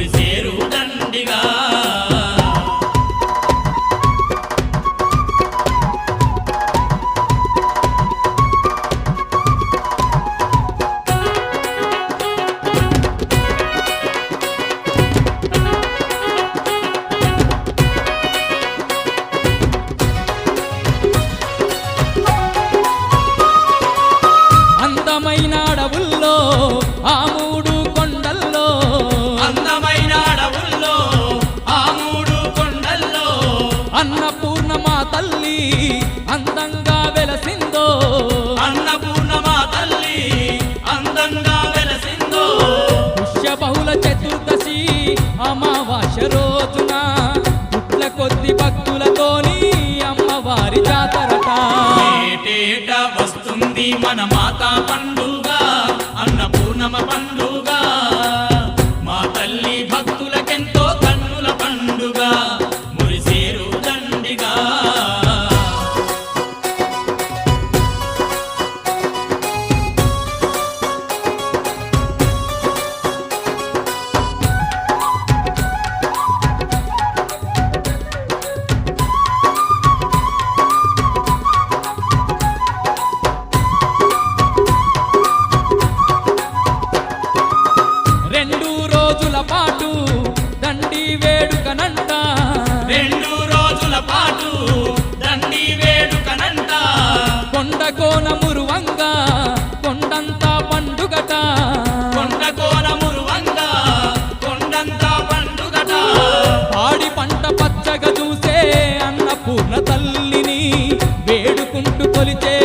Cruzeiro. చతుర్దశి అమావాస్య రోజున పుట్ల కొద్ది భక్తులతోని అమ్మవారి జాతరట. వస్తుంది మన మాత పండుగ అన్నపూర్ణమ పండుగ. రోజుల పాటు దండి వేడుకనంట. రెండు రోజుల పాటు దండి వేడుకనంట. కొండ కోన మురువంగా కొండంతా పండుగట. కొండ కోన మురువంగా కొండంతా పండుగట. పాడి పంట పచ్చగా చూసే అన్నపూర్ణ తల్లిని వేడుకుంటూ కొలిచేరమ్మా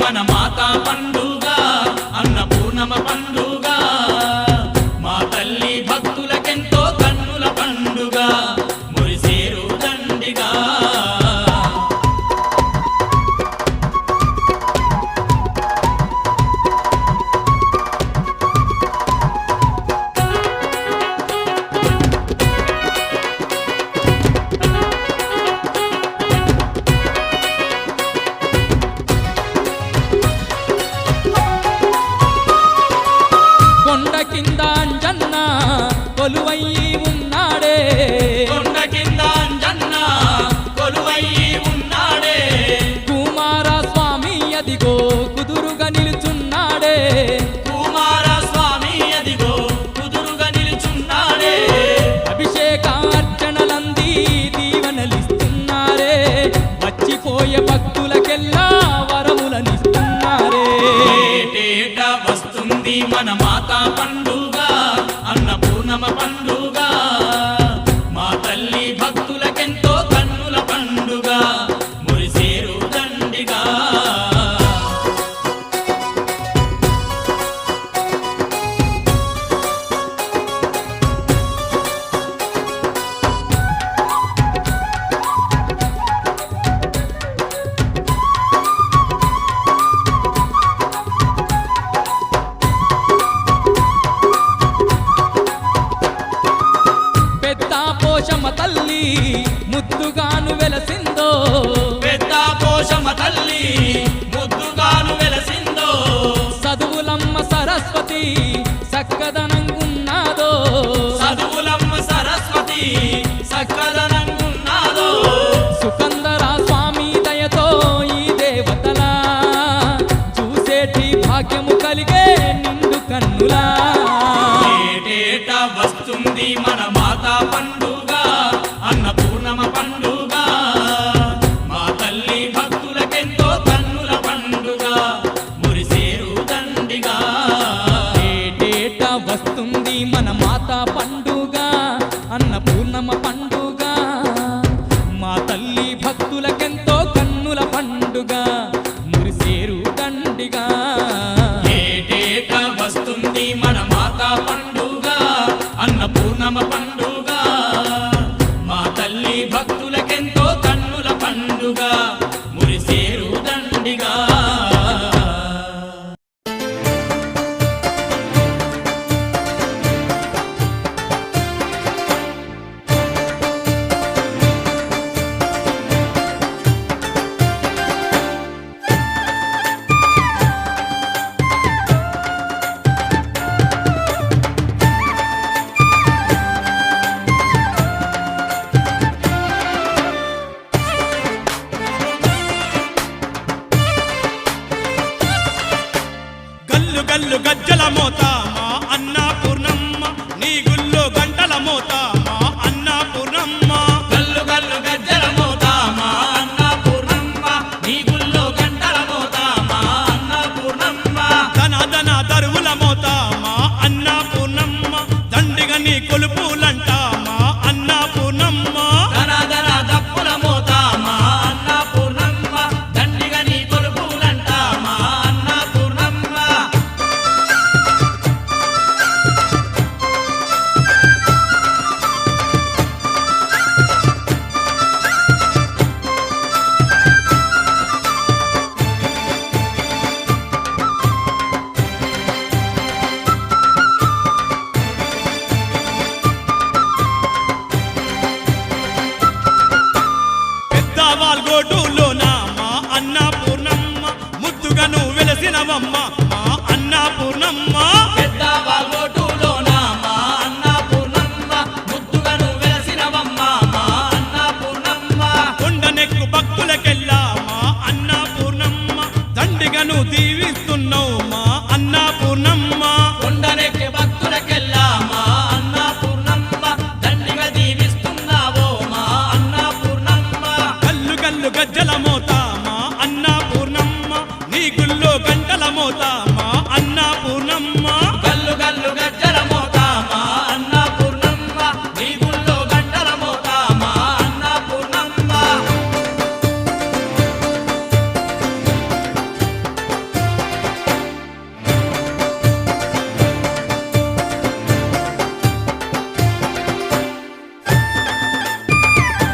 మన మాతా పండుగ అన్నపూర్ణమ పండుగ. కింద అంజన్న కొలువయ్యి ఉన్నాడే. కొండ కింద అంజన్న కొలువయ్యి ఉన్నాడే. కుమార స్వామి అదిగో గోటులోన మా అన్న పూర్ణమ్మ ముద్దుగను వెలసినవమ్మ. మా అన్న పూర్ణమ్మ. పెద్ద వాల్గోటు